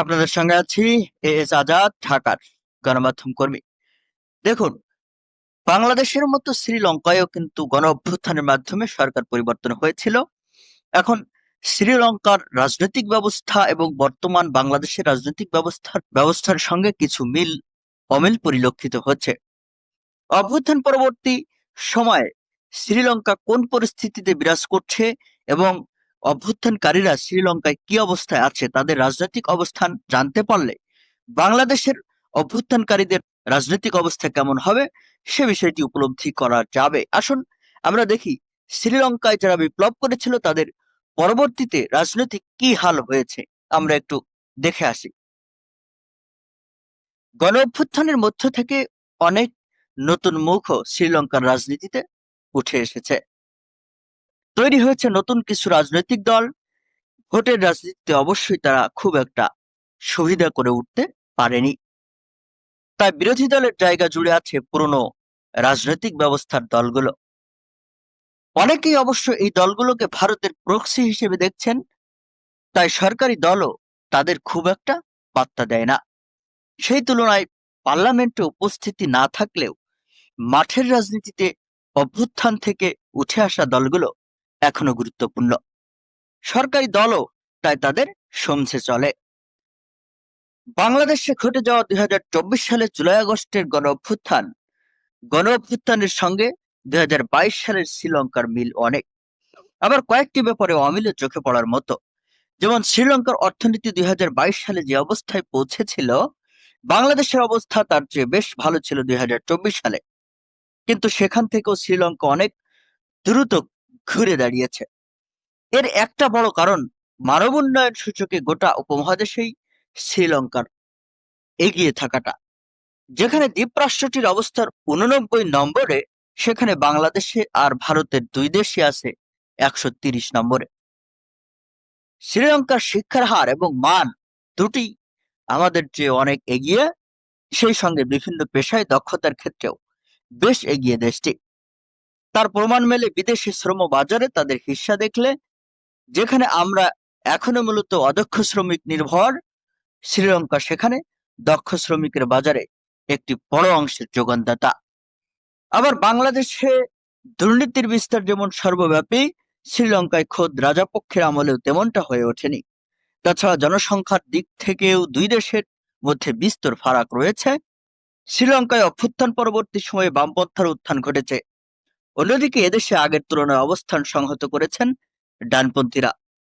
আপনাদের সঙ্গে আছি এ এস আজাদ, ঢাকার গণমাধ্যম কর্মী। দেখুন, বাংলাদেশের মতো শ্রীলঙ্কায়ও কিন্তু গণ অভ্যুত্থানের মাধ্যমে সরকার পরিবর্তন হয়েছিল। এখন শ্রীলঙ্কার রাজনৈতিক ব্যবস্থা এবং বর্তমান বাংলাদেশের রাজনৈতিক ব্যবস্থার ব্যবস্থার সঙ্গে কিছু মিল, অমিল পরিলক্ষিত হচ্ছে। অভ্যুত্থান পরবর্তী সময়ে শ্রীলঙ্কা কোন পরিস্থিতিতে বিরাজ করছে এবং অভ্যুত্থানকারীরা শ্রীলঙ্কায় কি অবস্থায় আছে, তাদের রাজনৈতিক অবস্থান জানতে পারলে বাংলাদেশের অভ্যুত্থানকারীদের রাজনৈতিক অবস্থা কেমন হবে, সে বিষয়টি উপলব্ধি করা যাবে। আসুন আমরা দেখি, শ্রীলঙ্কায় যারা বিপ্লব করেছিল, তাদের পরবর্তীতে রাজনৈতিক কি হাল হয়েছে? আমরা একটু দেখে আসি। গণ অভ্যুত্থানের মধ্য থেকে অনেক নতুন মুখও শ্রীলঙ্কার রাজনীতিতে উঠে এসেছে। তৈরি হয়েছে নতুন কিছু রাজনৈতিক দল। ভোটের রাজনীতিতে অবশ্যই তারা খুব একটা সুবিধা করে উঠতে পারেনি। তাই বিরোধী দলের জায়গা জুড়ে আছে পুরনো রাজনৈতিক ব্যবস্থার দলগুলো। অনেকেই অবশ্য এই দলগুলোকে ভারতের প্রক্সি হিসেবে দেখছেন। তাই সরকারি দলও তাদের খুব একটা পাত্তা দেয় না। সেই তুলনায় পার্লামেন্টে উপস্থিতি না থাকলেও মাঠের রাজনীতিতে অভ্যুত্থান থেকে উঠে আসা দলগুলো এখনও গুরুত্বপূর্ণ। সরকারি দলও তাই তাদের সমঝে চলে। বাংলাদেশে ঘটে যাওয়া দুই সালে জুলাই আগস্টের গণ অভ্যুত্থান গণ অভ্যুত্থানের সঙ্গে দুই সালের শ্রীলঙ্কার মিল অনেক। আবার কয়েকটি ব্যাপারে অমিলে চোখে পড়ার মতো। যেমন শ্রীলঙ্কার অর্থনীতি দুই হাজার বাইশ সালে যে অবস্থায় পৌঁছেছিল, বাংলাদেশের অবস্থা তার চেয়ে বেশ ভালো ছিল দুই হাজার চব্বিশ সালে। কিন্তু সেখান থেকেও শ্রীলঙ্কা অনেক দ্রুত ঘুরে দাঁড়িয়েছে। এর একটা বড় কারণ, মানব উন্নয়ন সূচকে গোটা উপমহাদেশেই শ্রীলঙ্কার এগিয়ে থাকাটা। যেখানে দ্বীপরাষ্ট্রটির অবস্থার উননব্বই নম্বরে, সেখানে বাংলাদেশে আর ভারতের দুই দেশই আছে একশো তিরিশ নম্বরে। শ্রীলঙ্কার শিক্ষার হার এবং মান দুটি আমাদের চেয়ে অনেক এগিয়ে, সেই সঙ্গে বিভিন্ন পেশায় দক্ষতার ক্ষেত্রেও বেশ এগিয়ে দেশটি। তার প্রমাণ মেলে বিদেশি শ্রম বাজারে তাদের হিস্সা দেখলে, যেখানে আমরা এখনও মূলত অদক্ষ শ্রমিক নির্ভর, শ্রীলঙ্কা সেখানে দক্ষ শ্রমিকের বাজারে একটি বড় অংশের যোগানদাতা। আবার বাংলাদেশে দুর্নীতির বিস্তার যেমন সর্বব্যাপী, শ্রীলঙ্কায় খোদ রাজাপক্ষের আমলেও তেমনটা হয়ে ওঠেনি। তাছাড়া জনসংখ্যার দিক থেকেও দুই দেশের মধ্যে বিস্তর ফারাক রয়েছে। শ্রীলঙ্কায় অভ্যুত্থান পরবর্তী সময়ে বামপন্থার উত্থান ঘটেছে। অন্যদিকে এদেশে আগের তুলনায় অবস্থান সংহত করেছেন ডানপন্থীরা।